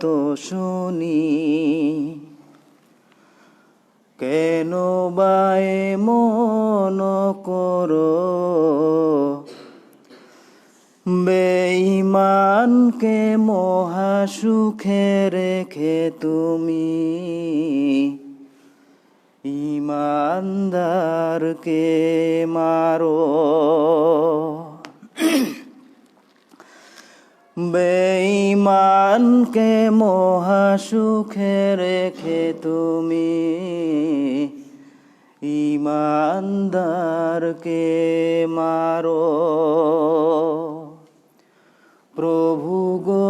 তো শুনি। কেন বায়ে মন করো? বেঈমানকে মহাসুখে রেখে তুমি ইমানদারকে মারো। বেঈমানকে মহাসুখে রেখে তুমি ইমানদারকে মারো। প্রভু গো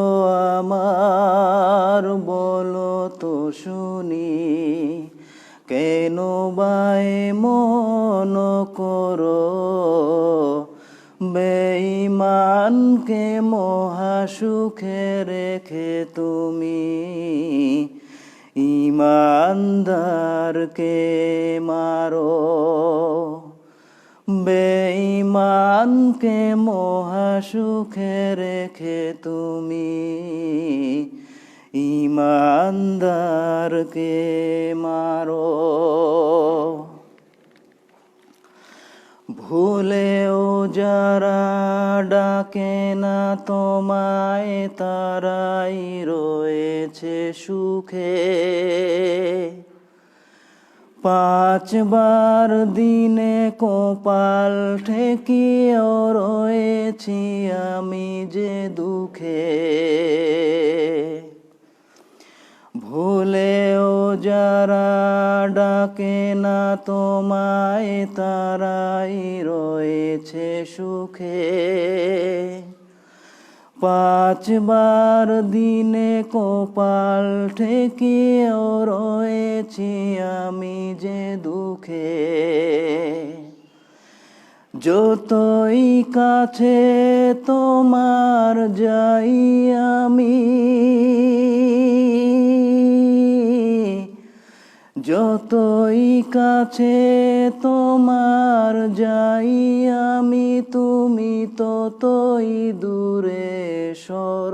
আমার, বলো তো শুনি, কেন বায় মন করো? বেঈমানকে মহাসুখে রেখে তুমি ইমানদারকে মারো। বেঈমানকে মহাসুখে রেখে তুমি ইমানদারকে মারো। ভুলেও যারা ডাকে না, তোমায় তারাই রয়েছে সুখে। পাঁচবার দিনে কপাল ঠেকিয়েও রয়েছি আমি যে দুঃখে। ভুলেও যারা ডাকে না, তোমায় তারাই রয়েছে সুখে। পাঁচবার দিনে কপাল ঠেকিয়েও রয়েছি আমি যে দুঃখে। যতই কাছে তোমার যাই আমি যতই কাছে তোমার যাই, আমি তুমি ততই দূরে সর।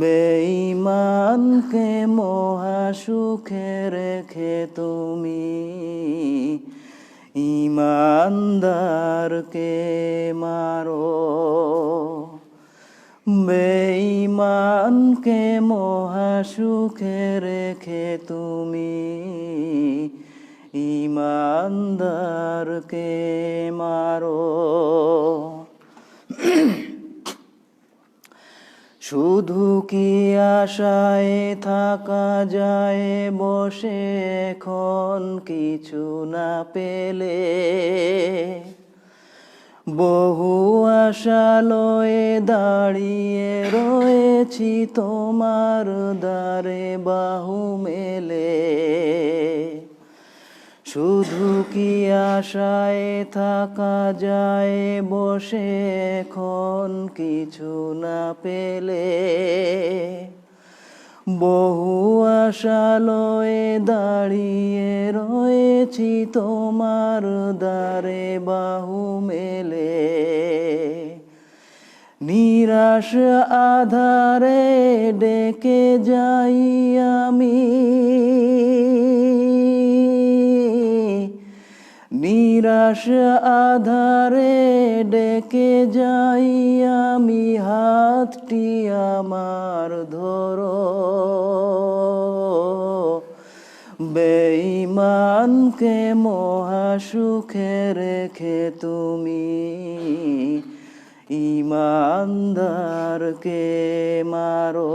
বেঈমানকে মহাসুখে রেখে তুমি ইমানদারকে মারো। বেঈমানকে মহাসুখে রেখে তুমি ইমানদারকে মারো। শুধু কি আশায় থাকা যায়? বসে এখন কিছু না পেলে বহু আশালয়ে দাঁড়িয়ে রয়েছি তোমার দ্বারে বাহু মেলে। শুধু কি আশায় থাকা যায় বসে, এখন কিছু না পেলে। বহু আশালয়ে দাঁড়িয়ে রয়েছি তোমার দ্বারে বাহু মেলে। নিরাশ আধারে ডেকে যাই আমি। নিরাশ আধারে ডেকে যাই আমি হাতটি আমার ধরো। বেঈমানকে মহাসুখে রেখে তুমি ইমানদারকে মারো।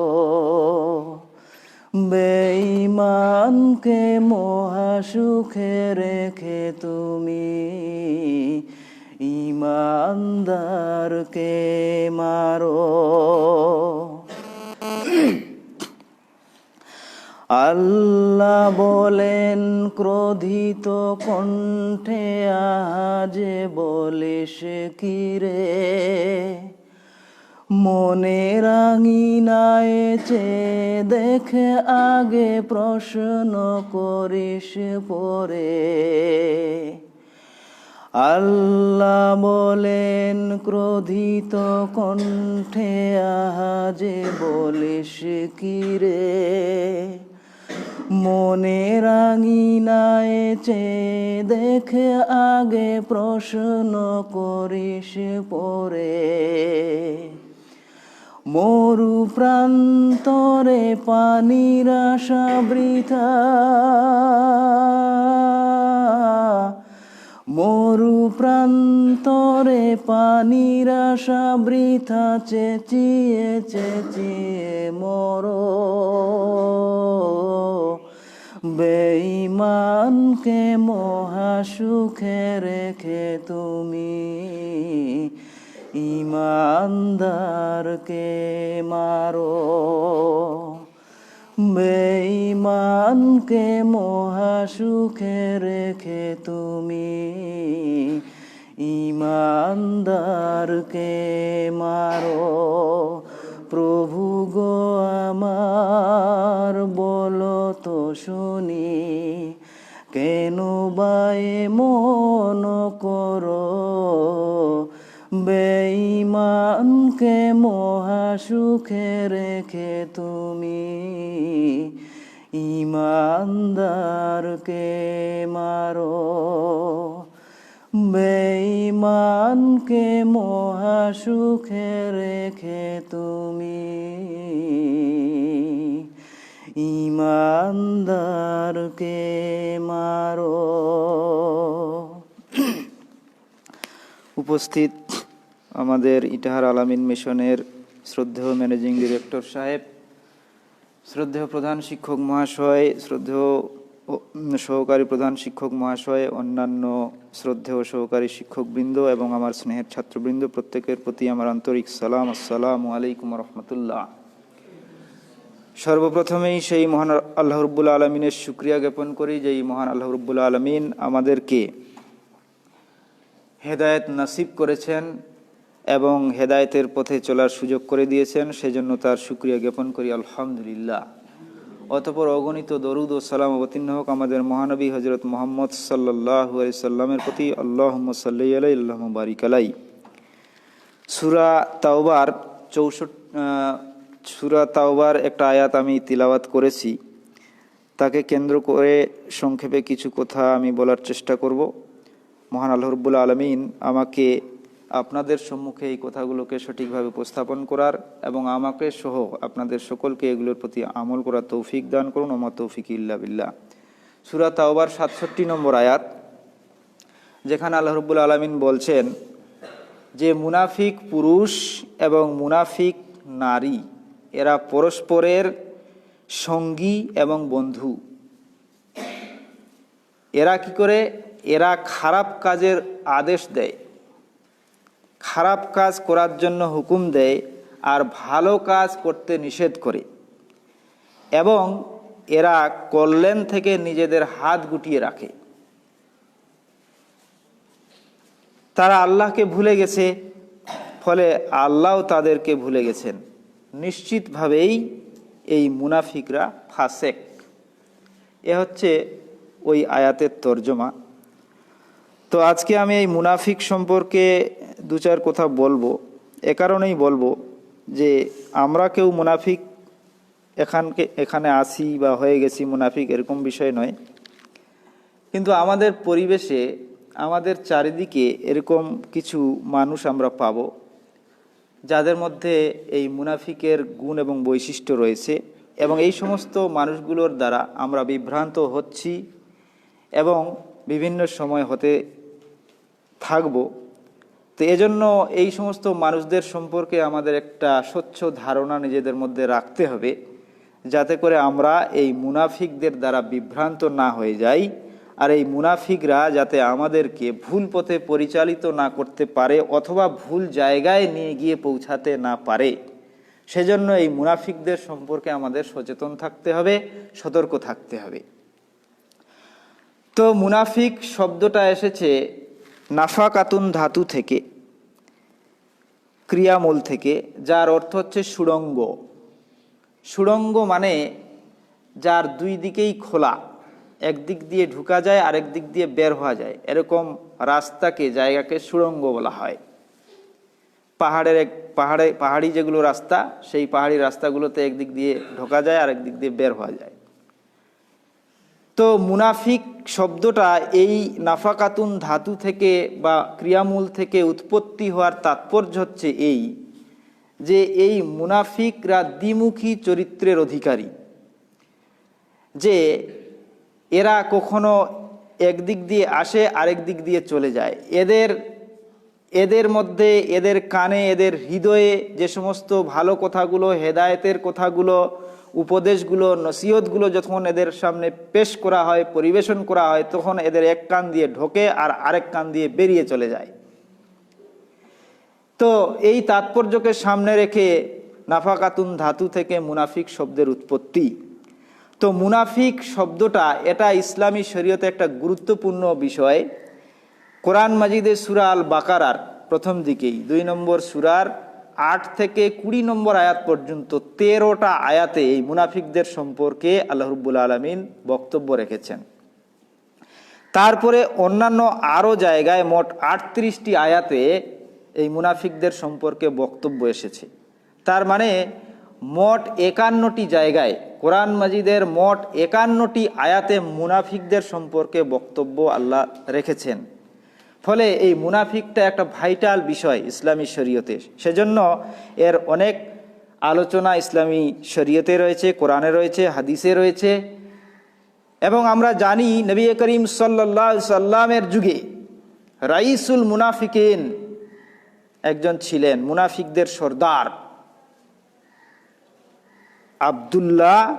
বেঈমানকে মহাসুখে রেখে তুমি ইমানদারকে মারো। আল্লাহ বলেন ক্রোধিত কণ্ঠে আজে বলিস কি রে? মনে রাঙিনায় চে দেখে আগে প্রশ্ন করিস পরে। আল্লাহ বলেন, ক্রোধিত কণ্ঠে আহাজে বলিস কি রে? মনে রাঙিনায় চে দেখে আগে প্রশ্ন করিস পরে। মরু প্রান্তরে পানির আশা বৃথা। মরু প্রান্তরে পানির আশা বৃথা, চেঁচিয়ে চেঁচিয়ে মর। বেঈমানকে মহাসুখে রেখে তুমি ইমানদারকে মারো। বেঈমানকে মহাসুখে রেখে তুমি ইমানদারকে মারো। প্রভু গো আমার, বলো তো শুনি কেন বায়ে মন করো? বেঈমানকে মহাসুখে রেখে তুমি। ইমানদারকে মারো। বেঈমানকে মহাসুখে রেখে তুমি। ইমানদারকে মারো। উপস্থিত আমাদের ইটাহার আলামিন মিশনের শ্রদ্ধেয় ম্যানেজিং ডিরেক্টর সাহেব, শ্রদ্ধেয় প্রধান শিক্ষক মহাশয়, শ্রদ্ধেয় সহকারী প্রধান শিক্ষক মহাশয়, অন্যান্য শ্রদ্ধেয় সহকারী শিক্ষকবৃন্দ এবং আমার স্নেহের ছাত্রবৃন্দ, প্রত্যেকের প্রতি আমার আন্তরিক সালাম, আসসালামু আলাইকুম রহমতুল্লাহ সর্বপ্রথমেই সেই মহান আল্লাহ রব্বুল আলমিনের শুক্রিয়া জ্ঞাপন করি যে এই মহান আল্লাহ রব্বুল আলমিন আমাদেরকে হেদায়েত নাসিব করেছেন এবং হেদায়েতের পথে চলার সুযোগ করে দিয়েছেন, সেজন্য তার সুক্রিয়া জ্ঞাপন করি, আলহামদুলিল্লাহ। অতপর অগণিত দরুদ ও সালাম অবতীর্ণ হোক আমাদের মহানবী হজরত মোহাম্মদ সাল্লাহ সাল্লামের প্রতি। আল্লাহ সাল্লি আলাই। আল্লাহ সুরা তাওবার চৌষট সুরা তাওবার একটা আয়াত আমি তিলাওয়াত করেছি। তাকে কেন্দ্র করে সংক্ষেপে কিছু কথা আমি বলার চেষ্টা করব। মহান আল্লাহ রব্বুল আলমিন আমাকে আপনাদের সম্মুখে এই কথাগুলোকে সঠিকভাবে উপস্থাপন করার এবং আমাকে সহ আপনাদের সকলকে এগুলোর প্রতি আমল করার তৌফিক দান করুন আমার তৌফিক ইল্লা বিল্লাহ। সুরা তাওবার সাতষট্টি নম্বর আয়াত, যেখানে আল্লাহ রব্বুল আলমিন বলছেন, যে মুনাফিক পুরুষ এবং মুনাফিক নারী, এরা পরস্পরের সঙ্গী এবং বন্ধু। এরা কি করে? এরা খারাপ কাজের আদেশ দেয়। খারাপ কাজ করার জন্য হুকুম দেয় আর ভালো কাজ করতে নিষেধ করে। এবং এরা কল্যাণ থেকে নিজেদের হাত গুটিয়ে রাখে। তারা আল্লাহকে ভুলে গেছে, ফলে আল্লাহও তাদেরকে ভুলে গেছেন। নিশ্চিতভাবেই এই মুনাফিকরা ফাসেক। এ হচ্ছে ওই আয়াতের তর্জমা। তো আজকে আমি এই মুনাফিক সম্পর্কে দু চার কথা বলব। এ কারণেই বলব যে আমরা কেউ মুনাফিক এখানকে এখানে আসি বা হয়ে গেছি, মুনাফিক এরকম বিষয় নয়। কিন্তু আমাদের পরিবেশে, আমাদের চারিদিকে এরকম কিছু মানুষ আমরা পাব, যাদের মধ্যে এই মুনাফিকের গুণ এবং বৈশিষ্ট্য রয়েছে এবং এই সমস্ত মানুষগুলোর দ্বারা আমরা বিভ্রান্ত হচ্ছি এবং বিভিন্ন সময় হতে থাকব। তো এজন্য এই সমস্ত মানুষদের সম্পর্কে আমাদের একটা স্বচ্ছ ধারণা নিজেদের মধ্যে রাখতে হবে, যাতে করে আমরা এই মুনাফিকদের দ্বারা বিভ্রান্ত না হয়ে যাই, আর এই মুনাফিকরা যাতে আমাদেরকে ভুল পথে পরিচালিত না করতে পারে অথবা ভুল জায়গায় নিয়ে গিয়ে পৌঁছাতে না পারে। সেজন্য এই মুনাফিকদের সম্পর্কে আমাদের সচেতন থাকতে হবে, সতর্ক থাকতে হবে। তো মুনাফিক শব্দটা এসেছে নাফাকাতুন ধাতু থেকে, ক্রিয়ামূল থেকে, যার অর্থ হচ্ছে সুড়ঙ্গ। সুড়ঙ্গ মানে যার দুই দিকেই খোলা একদিক দিয়ে ঢুকা যায়, আরেক দিক দিয়ে বের হওয়া যায়। এরকম রাস্তাকে, জায়গাকে সুড়ঙ্গ বলা হয়। পাহাড়ের এক, পাহাড়ে, পাহাড়ি যেগুলো রাস্তা, সেই পাহাড়ি রাস্তাগুলোতে একদিক দিয়ে ঢোকা যায়, আরেক দিক দিয়ে বের হওয়া যায়। তো মুনাফিক শব্দটা এই নাফাকাতুন ধাতু থেকে বা ক্রিয়ামূল থেকে উৎপত্তি হওয়ার তাৎপর্য হচ্ছে এই, যে এই মুনাফিকরা দ্বিমুখী চরিত্রের অধিকারী। যে এরা কখনো একদিক দিয়ে আসে, আরেক দিক দিয়ে চলে যায়। এদের এদের মধ্যে, এদের কানে, এদের হৃদয়ে যে সমস্ত ভালো কথাগুলো, হেদায়েতের কথাগুলো উপদেশগুলো, নসিহতগুলো যখন এদের সামনে পেশ করা হয়, পরিবেশন করা হয়, তখন এদের এক কান দিয়ে ঢোকে আর আরেক কান দিয়ে বেরিয়ে চলে যায়। তো এই তাৎপর্যকে সামনে রেখে নাফাকাতুন ধাতু থেকে মুনাফিক শব্দের উৎপত্তি। তো মুনাফিক শব্দটা, এটা ইসলামী শরীয়তে একটা গুরুত্বপূর্ণ বিষয়। কোরআন মাজিদে সুরা আল বাকারার প্রথম দিকেই, দুই নম্বর সুরার আট থেকে কুড়ি নম্বর আয়াত পর্যন্ত তেরোটা আয়াতে এই মুনাফিকদের সম্পর্কে আল্লাহ রব্বুল আলমিন বক্তব্য রেখেছেন। তারপরে অন্যান্য আরও জায়গায় মোট আটত্রিশটি আয়াতে এই মুনাফিকদের সম্পর্কে বক্তব্য এসেছে। তার মানে মোট একান্নটি জায়গায়, কোরআন মাজিদের মোট একান্নটি আয়াতে মুনাফিকদের সম্পর্কে বক্তব্য আল্লাহ রেখেছেন। ফলে এই মুনাফিকটা একটা ভাইটাল বিষয় ইসলামী শরীয়তে। সেজন্য এর অনেক আলোচনা ইসলামী শরীয়তে রয়েছে, কোরআনে রয়েছে, হাদিসে রয়েছে। এবং আমরা জানি নবী করিম সাল্লা সাল্লামের যুগে রাইসুল মুনাফিকিন একজন ছিলেন, মুনাফিকদের সর্দার। আবদুল্লাহ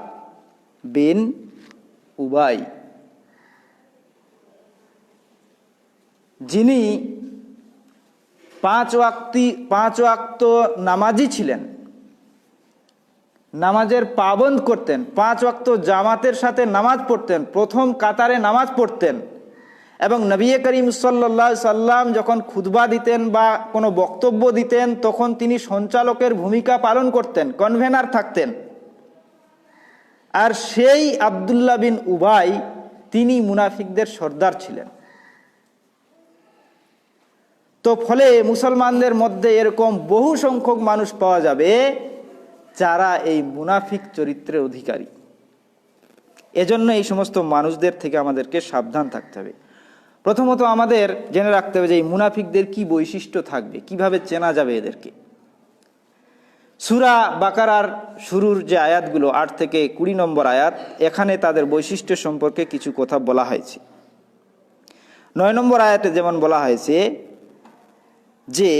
বিন উবাই। যিনি পাঁচ ওয়াক্তি, পাঁচ ওয়াক্ত নামাজি ছিলেন, নামাজের পাবন্দ করতেন, পাঁচ ওয়াক্ত জামাতের সাথে নামাজ পড়তেন, প্রথম কাতারে নামাজ পড়তেন, এবং নবী করিম সাল্লা সাল্লাম যখন খুদবা দিতেন বা কোনো বক্তব্য দিতেন, তখন তিনি সঞ্চালকের ভূমিকা পালন করতেন কনভেনার থাকতেন। আর সেই আবদুল্লাহ বিন উবাই, তিনি মুনাফিকদের সর্দার ছিলেন। তো ফলে মুসলমানদের মধ্যে এরকম বহু সংখ্যক মানুষ পাওয়া যাবে যারা এই মুনাফিক চরিত্রের অধিকারী। এজন্য এই সমস্ত মানুষদের থেকে আমাদেরকে সাবধান থাকতে হবে। প্রথমত আমাদের জেনে রাখতে হবে যে এই মুনাফিকদের কি বৈশিষ্ট্য থাকবে, কীভাবে চেনা যাবে এদেরকে। সুরা বাকারার শুরুর যে আয়াতগুলো, আট থেকে কুড়ি নম্বর আয়াত, এখানে তাদের বৈশিষ্ট্য সম্পর্কে কিছু কথা বলা হয়েছে। নয় নম্বর আয়াতে যেমন বলা হয়েছে যে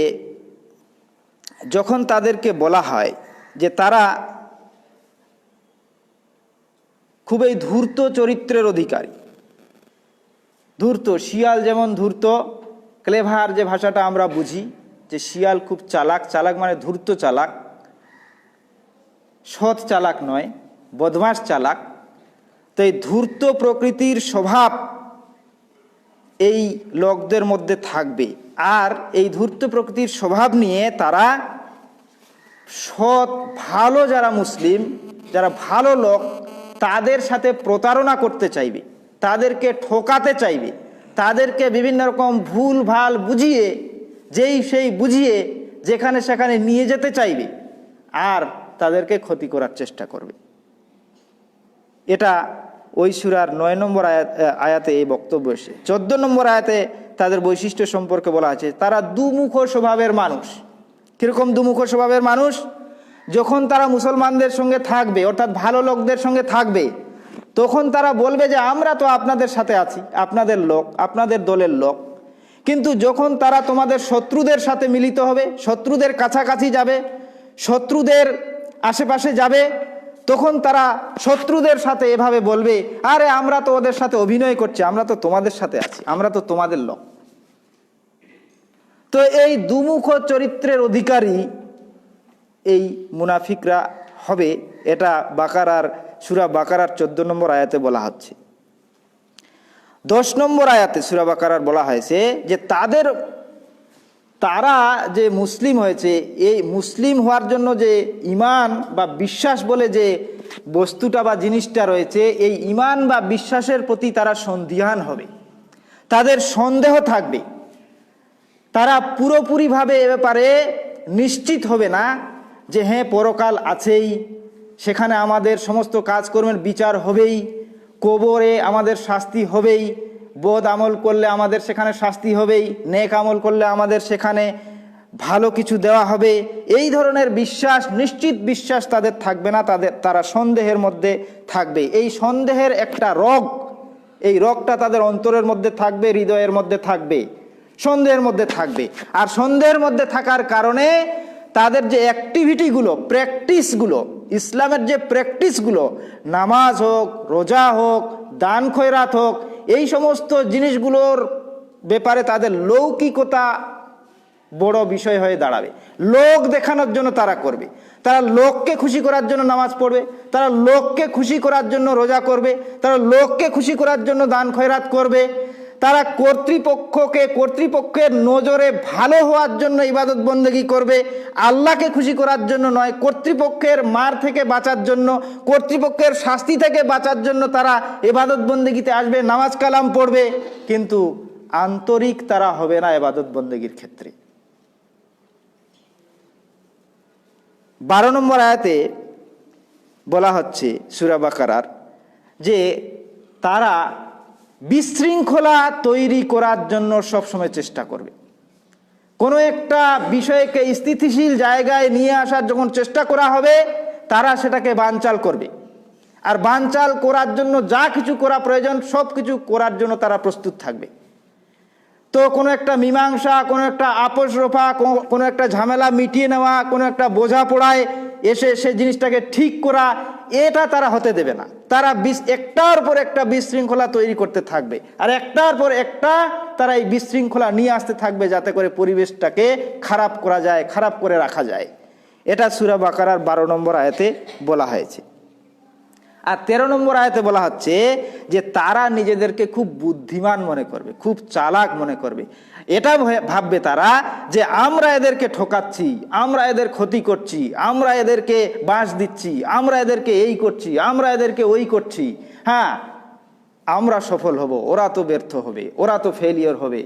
যখন তাদেরকে বলা হয় যে তারা খুবই ধূর্ত চরিত্রের অধিকারী, ধূর্ত, শিয়াল যেমন ধূর্ত, ক্লেভার যে ভাষাটা আমরা বুঝি, যে শিয়াল খুব চালাক চালাক মানে ধূর্ত চালাক, সৎ চালাক নয় বদমাস চালাক, তো এই ধূর্ত প্রকৃতির স্বভাব এই লোকদের মধ্যে থাকবে। আর এই ধূর্ত প্রকৃতির স্বভাব নিয়ে তারা সৎ, ভালো যারা মুসলিম, যারা ভালো লোক, তাদের সাথে প্রতারণা করতে চাইবে, তাদেরকে ঠোকাতে চাইবে, তাদেরকে বিভিন্ন রকম ভুল, ভালো বুঝিয়ে, যেই সেই বুঝিয়ে যেখানে সেখানে নিয়ে যেতে চাইবে আর তাদেরকে ক্ষতি করার চেষ্টা করবে। এটা ওই সুরার নয় নম্বর আয়াত আয়াতে এই বক্তব্য এসে চোদ্দ নম্বর আয়াতে তাদের বৈশিষ্ট্য সম্পর্কে বলা আছে, তারা দুমুখ স্বভাবের মানুষ। কীরকম দুমুখ স্বভাবের মানুষ? যখন তারা মুসলমানদের সঙ্গে থাকবে, অর্থাৎ ভালো লোকদের সঙ্গে থাকবে, তখন তারা বলবে যে, আমরা তো আপনাদের সাথে আছি, আপনাদের লোক, আপনাদের দলের লোক। কিন্তু যখন তারা তোমাদের শত্রুদের সাথে মিলিত হবে, শত্রুদের কাছাকাছি যাবে, শত্রুদের আশেপাশে যাবে তখন তারা শত্রুদের সাথে এভাবে বলবে, আরে, আমরা তো ওদের সাথে অভিনয় করছি, আমরা তো তোমাদের সাথে আছি, আমরা তো তোমাদের লোক। তো এই দুমুখ চরিত্রের অধিকারী এই মুনাফিকরা হবে, এটা বাকারার, সুরা বাকারার চোদ্দ নম্বর আয়াতে বলা হচ্ছে। দশ নম্বর আয়াতে সুরা বাকারার বলা হয়েছে যে তাদের তারা যে মুসলিম হয়েছে, এই মুসলিম হওয়ার জন্য যে ইমান বা বিশ্বাস বলে যে বস্তুটা বা জিনিসটা রয়েছে, এই ইমান বা বিশ্বাসের প্রতি তারা সন্দিহান হবে। তাদের সন্দেহ থাকবে। তারা পুরোপুরিভাবে এ ব্যাপারে নিশ্চিত হবে না যে হ্যাঁ পরকাল আছেই, সেখানে আমাদের সমস্ত কাজকর্মের বিচার হবেই, কবরে আমাদের শাস্তি হবেই বোধ আমল করলে আমাদের সেখানে শাস্তি হবেই, নেক আমল করলে আমাদের সেখানে ভালো কিছু দেওয়া হবে। এই ধরনের বিশ্বাস, নিশ্চিত বিশ্বাস তাদের থাকবে না, তাদের, তারা সন্দেহের মধ্যে থাকবে। এই সন্দেহের একটা রোগ, এই রোগটা তাদের অন্তরের মধ্যে থাকবে, হৃদয়ের মধ্যে থাকবে, সন্দেহের মধ্যে থাকবে। আর সন্দেহের মধ্যে থাকার কারণে তাদের যে অ্যাক্টিভিটিগুলো, প্র্যাকটিসগুলো, ইসলামের যে প্র্যাকটিসগুলো, নামাজ হোক, রোজা হোক, দান খৈরাত হোক এই সমস্ত জিনিসগুলোর ব্যাপারে তাদের লৌকিকতা বড় বিষয় হয়ে দাঁড়াবে। লোক দেখানোর জন্য তারা করবে। তারা লোককে খুশি করার জন্য নামাজ পড়বে। তারা লোককে খুশি করার জন্য রোজা করবে। তারা লোককে খুশি করার জন্য দান খয়রাত করবে। তারা কর্তৃপক্ষকে, কর্তৃপক্ষের নজরে ভালো হওয়ার জন্য ইবাদত বন্দেগী করবে। আল্লাহকে খুশি করার জন্য নয়, কর্তৃপক্ষের মার থেকে বাঁচার জন্য, কর্তৃপক্ষের শাস্তি থেকে বাঁচার জন্য তারা ইবাদত বন্দেগীতে আসবে, নামাজ কালাম পড়বে। কিন্তু আন্তরিক তারা হবে না এবাদত বন্দেগীর ক্ষেত্রে। বারো নম্বর আয়াতে বলা হচ্ছে সুরাবাকার যে তারা বিশৃঙ্খলা তৈরি করার জন্য সবসময় চেষ্টা করবে। কোনো একটা বিষয়কে স্থিতিশীল জায়গায় নিয়ে আসার যখন চেষ্টা করা হবে, তারা সেটাকে বানচাল করবে। আর বানচাল করার জন্য যা কিছু করা প্রয়োজন সব কিছু করার জন্য তারা প্রস্তুত থাকবে। তো কোনো একটা মীমাংসা, কোনো একটা আপোষ রোফা কোনো- একটা ঝামেলা মিটিয়ে নেওয়া, কোনো একটা বোঝা পড়ায় এসে সে জিনিসটাকে ঠিক করা, এটা তারা হতে দেবে না। তারা বিশ- একটার পর একটা বিশৃঙ্খলা তৈরি করতে থাকবে। আর একটার পর একটা তারা এই বিশৃঙ্খলা নিয়ে আসতে থাকবে যাতে করে পরিবেশটাকে খারাপ করা যায়, খারাপ করে রাখা যায়। এটা সুরা বাকারার বারো নম্বর আয়াতে বলা হয়েছে। আর তেরো নম্বর আয়তে বলা হচ্ছে যে তারা নিজেদেরকে খুব বুদ্ধিমান মনে করবে, খুব চালাক মনে করবে। এটা ভাববে তারা যে আমরা এদেরকে ঠকাচ্ছি, আমরা এদের ক্ষতি করছি, আমরা এদেরকে বাঁশ দিচ্ছি, আমরা এদেরকে এই করছি, আমরা এদেরকে ওই করছি। হ্যাঁ আমরা সফল হব, ওরা তো ব্যর্থ হবে, ওরা তো ফেলিওর হবে।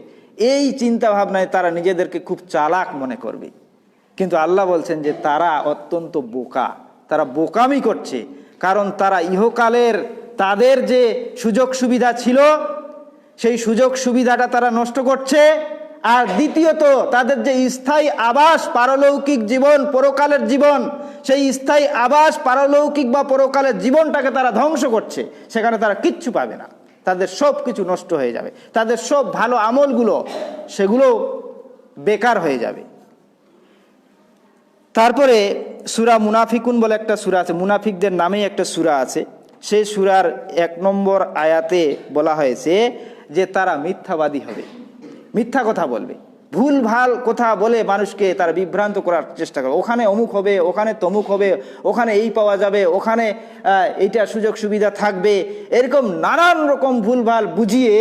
এই চিন্তা ভাবনায় তারা নিজেদেরকে খুব চালাক মনে করবে। কিন্তু আল্লাহ বলছেন যে তারা অত্যন্ত বোকা, তারা বোকামি করছে। কারণ তারা ইহকালের তাদের যে সুযোগ সুবিধা ছিল, সেই সুযোগ সুবিধাটা তারা নষ্ট করছে। আর দ্বিতীয়ত, তাদের যে স্থায়ী আবাস, পারলৌকিক জীবন, পরকালের জীবন, সেই স্থায়ী আবাস, পারলৌকিক বা পরকালের জীবনটাকে তারা ধ্বংস করছে। সেখানে তারা কিচ্ছু পাবে না। তাদের সব কিছু নষ্ট হয়ে যাবে। তাদের সব ভালো আমলগুলো, সেগুলো বেকার হয়ে যাবে। তারপরে সুরা মুনাফিকুন বলে একটা সুরা আছে। মুনাফিকদের নামেই একটা সুরা আছে। সেই সুরার এক নম্বর আয়াতে বলা হয়েছে যে তারা মিথ্যাবাদী হবে। মিথ্যা কথা বলবে। ভুল ভালো কথা বলে মানুষকে তারা বিভ্রান্ত করার চেষ্টা করবে। ওখানে অমুক হবে, ওখানে তমুক হবে, ওখানে এই পাওয়া যাবে, ওখানে এইটা সুযোগ সুবিধা থাকবে। এরকম নানান রকম ভুল ভালো বুঝিয়ে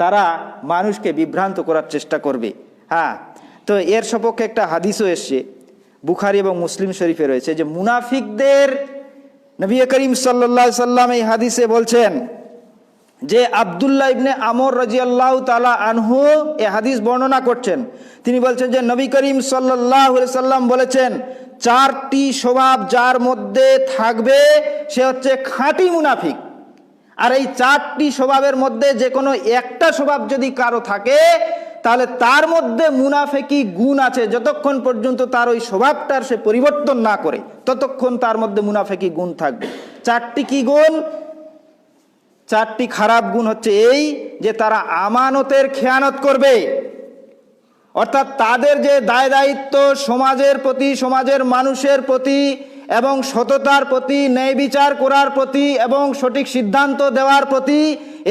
তারা মানুষকে বিভ্রান্ত করার চেষ্টা করবে। হ্যাঁ তো এর সপক্ষে একটা হাদিসও এসছে। বুখারি এবং মুসলিম শরীফে রয়েছে যে মুনাফিকদের নবী করিম সাল্লা সাল্লাম এই হাদিসে বলছেন যে আবদুল্লাহ ইবনে আমর রাজিয়াল্লাহ তালা আনহু এ হাদিস বর্ণনা করছেন। তিনি বলছেন যে নবী করিম সাল্লাহ সাল্লাম বলেছেন, চারটি স্বভাব যার মধ্যে থাকবে সে হচ্ছে খাঁটি মুনাফিক। আর এই চারটি স্বভাবের মধ্যে যে কোনো একটা স্বভাব যদি কারও থাকে তাহলে তার মধ্যে মুনাফেকি গুণ আছে যতক্ষণ পর্যন্ত তার ওই স্বভাবটার সে পরিবর্তন না করে, ততক্ষণ তার মধ্যে মুনাফেকি গুণ থাকবে। চারটি কি গুণ? চারটি খারাপ গুণ হচ্ছে এই যে তারা আমানতের খেয়ানত করবে। অর্থাৎ তাদের যে দায় দায়িত্ব সমাজের প্রতি, সমাজের মানুষের প্রতি এবং সততার প্রতি, ন্যায় বিচার করার প্রতি এবং সঠিক সিদ্ধান্ত দেওয়ার প্রতি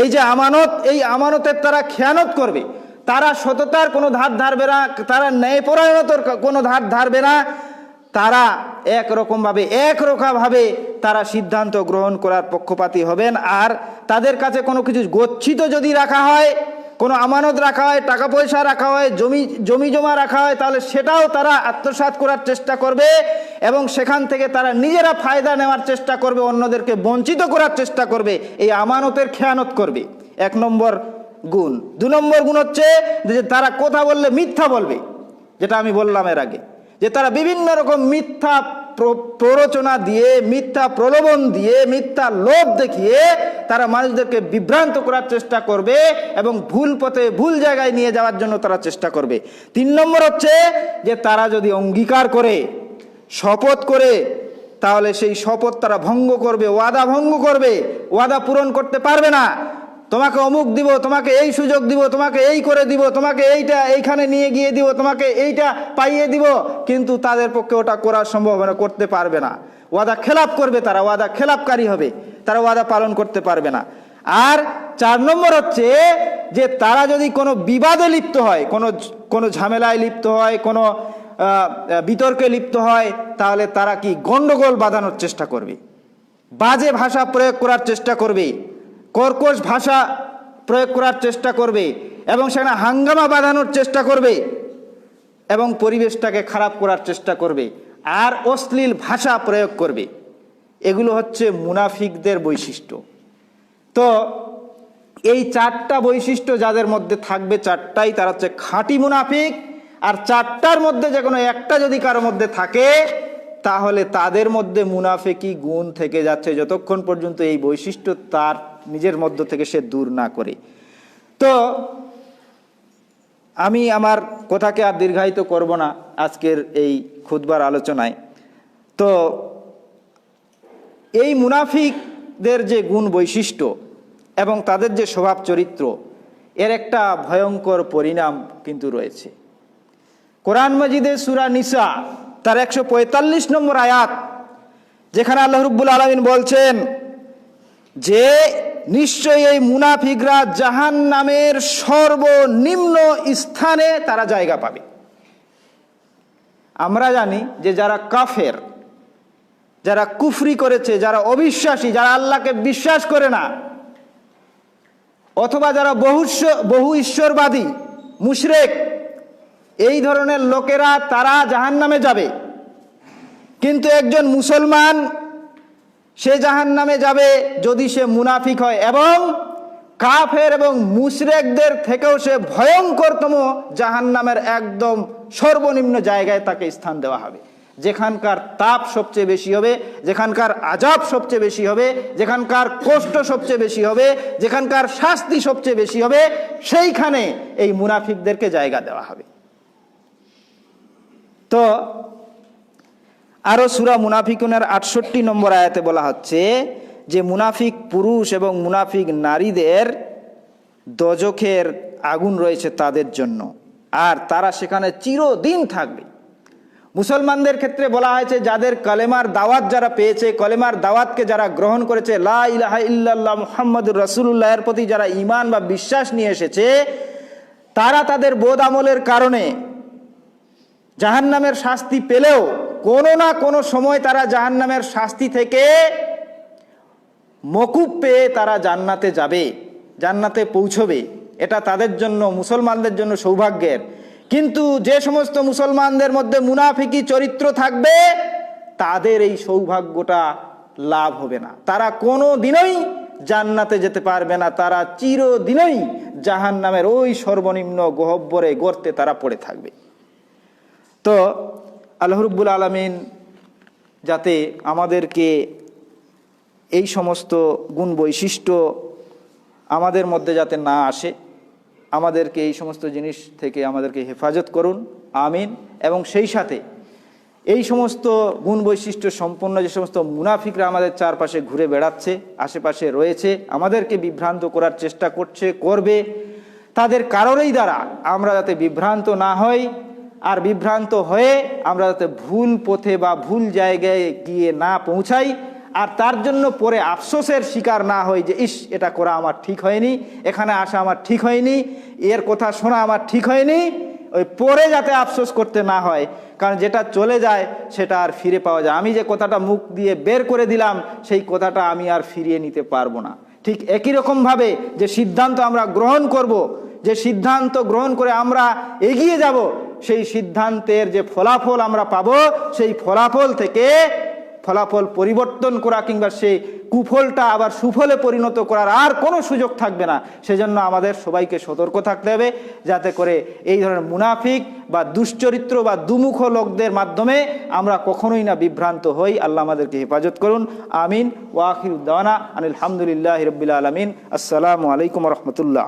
এই যে আমানত, এই আমানতের তারা খেয়ানত করবে। তারা সততার কোনো ধার ধারবে না, তারা ন্যায়পরায়ণতার কোনো ধার ধারবে না, তারা একরকমভাবে একরকমভাবে তারা সিদ্ধান্ত গ্রহণ করার পক্ষপাতী হবেন। আর তাদের কাছে কোনো কিছু গচ্ছিত যদি রাখা হয়, কোনো আমানত রাখা হয়, টাকা পয়সা রাখা হয়, জমি জমি জমা রাখা হয়, তাহলে সেটাও তারা আত্মসাৎ করার চেষ্টা করবে এবং সেখান থেকে তারা নিজেরা ফায়দা নেওয়ার চেষ্টা করবে, অন্যদেরকে বঞ্চিত করার চেষ্টা করবে। এই আমানতের খেয়ানত করবে। এক নম্বর গুণ। দু নম্বর গুণ হচ্ছে যে তারা কথা বললে মিথ্যা বলবে, যেটা আমি বললাম এর আগে। যে তারা বিভিন্ন রকম মিথ্যা প্র- প্ররোচনা দিয়ে, মিথ্যা প্রলোভন দিয়ে, মিথ্যা লোভ দেখিয়ে তারা মানুষদেরকে বিভ্রান্ত করার চেষ্টা করবে এবং ভুল পথে ভুল জায়গায় নিয়ে যাওয়ার জন্য তারা চেষ্টা করবে। তিন নম্বর হচ্ছে যে তারা যদি অঙ্গীকার করে, শপথ করে, তাহলে সেই শপথ তারা ভঙ্গ করবে, ওয়াদা ভঙ্গ করবে। ওয়াদা পূরণ করতে পারবে না। তোমাকে অমুক দিব, তোমাকে এই সুযোগ দিব, তোমাকে এই করে দিব, তোমাকে এইটা এইখানে নিয়ে গিয়ে দিব, তোমাকে এইটা পাইয়ে দিব, কিন্তু তাদের পক্ষে ওটা করা সম্ভব হবে না করতে পারবে না। ওয়াদা খেলাপ করবে তারা, ওয়াদা খেলাপকারী হবে, তারা ওয়াদা পালন করতে পারবে না। আর চার নম্বর হচ্ছে যে তারা যদি কোনো বিবাদে লিপ্ত হয়, কোনো কোনো ঝামেলায় লিপ্ত হয়, কোনো বিতর্কে লিপ্ত হয়, তাহলে তারা কি গণ্ডগোল বাঁধানোর চেষ্টা করবে? বাজে ভাষা প্রয়োগ করার চেষ্টা করবে? কর্কশ ভাষা প্রয়োগ করার চেষ্টা করবে এবং সেখানে হাঙ্গামা বাঁধানোর চেষ্টা করবে এবং পরিবেশটাকে খারাপ করার চেষ্টা করবে আর অশ্লীল ভাষা প্রয়োগ করবে। এগুলো হচ্ছে মুনাফিকদের বৈশিষ্ট্য। তো এই চারটা বৈশিষ্ট্য যাদের মধ্যে থাকবে চারটাই, তারা হচ্ছে খাঁটি মুনাফিক আর চারটার মধ্যে যে কোনো একটা যদি কারোর মধ্যে থাকে, তাহলে তাদের মধ্যে মুনাফিকি গুণ থেকে যাচ্ছে। যতক্ষণ পর্যন্ত এই বৈশিষ্ট্য তার নিজের মধ্য থেকে সে দূর না করে। তো আমি আমার কথাকে আর দীর্ঘায়িত করব না আজকের এই খুদবার আলোচনায়। তো এই মুনাফিকদের যে গুণ বৈশিষ্ট্য এবং তাদের যে স্বভাব চরিত্র, এর একটা ভয়ঙ্কর পরিণাম কিন্তু রয়েছে। কোরআন মজিদে সুরা নিসা, তার একশো পঁয়তাল্লিশ নম্বর আয়াত, যেখানে আল্লাহ রুব্বুল আলমিন বলছেন, যে নিশ্চয়ই এই মুনাফিকরা জাহান নামের সর্বনিম্ন স্থানে তারা জায়গা পাবে। আমরা জানি যে যারা কাফের, যারা কুফরি করেছে, যারা অবিশ্বাসী, যারা আল্লাহকে বিশ্বাস করে না, অথবা যারা বহু বহু ঈশ্বরবাদী, মুশরেক, এই ধরনের লোকেরা তারা জাহান নামে যাবে। কিন্তু একজন মুসলমান সে জাহান নামে যাবে যদি সে মুনাফিক হয় এবং কাফের এবং মুশরেকদের থেকেও সে ভয়ঙ্করতম জাহান নামের একদম সর্বনিম্ন জায়গায় তাকে স্থান দেওয়া হবে। যেখানকার তাপ সবচেয়ে বেশি হবে, যেখানকার আজাব সবচেয়ে বেশি হবে, যেখানকার কষ্ট সবচেয়ে বেশি হবে, যেখানকার শাস্তি সবচেয়ে বেশি হবে, সেইখানে এই মুনাফিকদেরকে জায়গা দেওয়া হবে। তো আরও সুরা মুনাফিকুনের আটষট্টি নম্বর আয়াতে বলা হচ্ছে যে মুনাফিক পুরুষ এবং মুনাফিক নারীদের দজখের আগুন রয়েছে তাদের জন্য। আর তারা সেখানে চিরদিন থাকবে। মুসলমানদের ক্ষেত্রে বলা হয়েছে, যাদের কলেমার দাওয়াত যারা পেয়েছে, কলেমার দাওয়াতকে যারা গ্রহণ করেছে, লা ইলাহা ইল্লাল্লাহ মুহাম্মদুর রাসূলুল্লাহের প্রতি যারা ঈমান বা বিশ্বাস নিয়ে এসেছে, তারা তাদের বোধ আমলের কারণে জাহান্নামের শাস্তি পেলেও কোনো না কোনো সময় তারা জাহান্নামের শাস্তি থেকে মকুব পেয়ে তারা জান্নাতে যাবে, জান্নাতে পৌঁছবে। এটা তাদের জন্য, মুসলমানদের জন্য সৌভাগ্যের। কিন্তু যে সমস্ত মুসলমানদের মধ্যে মুনাফিকি চরিত্র থাকবে, তাদের এই সৌভাগ্যটা লাভ হবে না। তারা কোনো দিনই জান্নাতে যেতে পারবে না। তারা চিরদিনই জাহান্নামের ওই সর্বনিম্ন গহব্বরে গর্তে তারা পড়ে থাকবে। তো আল্লাহ রব্বুল আলমিন যাতে আমাদেরকে এই সমস্ত গুণ বৈশিষ্ট্য আমাদের মধ্যে যাতে না আসে, আমাদেরকে এই সমস্ত জিনিস থেকে আমাদেরকে হেফাজত করুন, আমিন। এবং সেই সাথে এই সমস্ত গুণ বৈশিষ্ট্য সম্পন্ন যে সমস্ত মুনাফিকরা আমাদের চারপাশে ঘুরে বেড়াচ্ছে, আশেপাশে রয়েছে, আমাদেরকে বিভ্রান্ত করার চেষ্টা করছে, করবে, তাদের কারণেই দ্বারা আমরা যাতে বিভ্রান্ত না হই। আর বিভ্রান্ত হয়ে আমরা যাতে ভুল পথে বা ভুল জায়গায় গিয়ে না পৌঁছাই, আর তার জন্য পরে আফসোসের শিকার না হই যে, ইস, এটা করা আমার ঠিক হয়নি, এখানে আসা আমার ঠিক হয়নি, এর কথা শোনা আমার ঠিক হয়নি। ওই পরে যাতে আফসোস করতে না হয়, কারণ যেটা চলে যায় সেটা আর ফিরে পাওয়া যায় আমি যে কথাটা মুখ দিয়ে বের করে দিলাম, সেই কথাটা আমি আর ফিরিয়ে নিতে পারব না। ঠিক একই রকমভাবে যে সিদ্ধান্ত আমরা গ্রহণ করব, যে সিদ্ধান্ত গ্রহণ করে আমরা এগিয়ে যাব সেই সিদ্ধান্তের যে ফলাফল আমরা পাবো, সেই ফলাফল থেকে ফলাফল পরিবর্তন করা কিংবা সেই কুফলটা আবার সুফলে পরিণত করার আর কোনো সুযোগ থাকবে না। সেজন্য আমাদের সবাইকে সতর্ক থাকতে হবে যাতে করে এই ধরনের মুনাফিক বা দুশ্চরিত্র বা দুমুখ লোকদের মাধ্যমে আমরা কখনোই না বিভ্রান্ত হই। আল্লাহ আমাদেরকে হেফাজত করুন। আমিন। ওয়াখির উদ্দানা আনিল হামদুলিল্লাহ রবিল আলমিন। আসসালামু আলাইকুম রহমতুল্লাহ।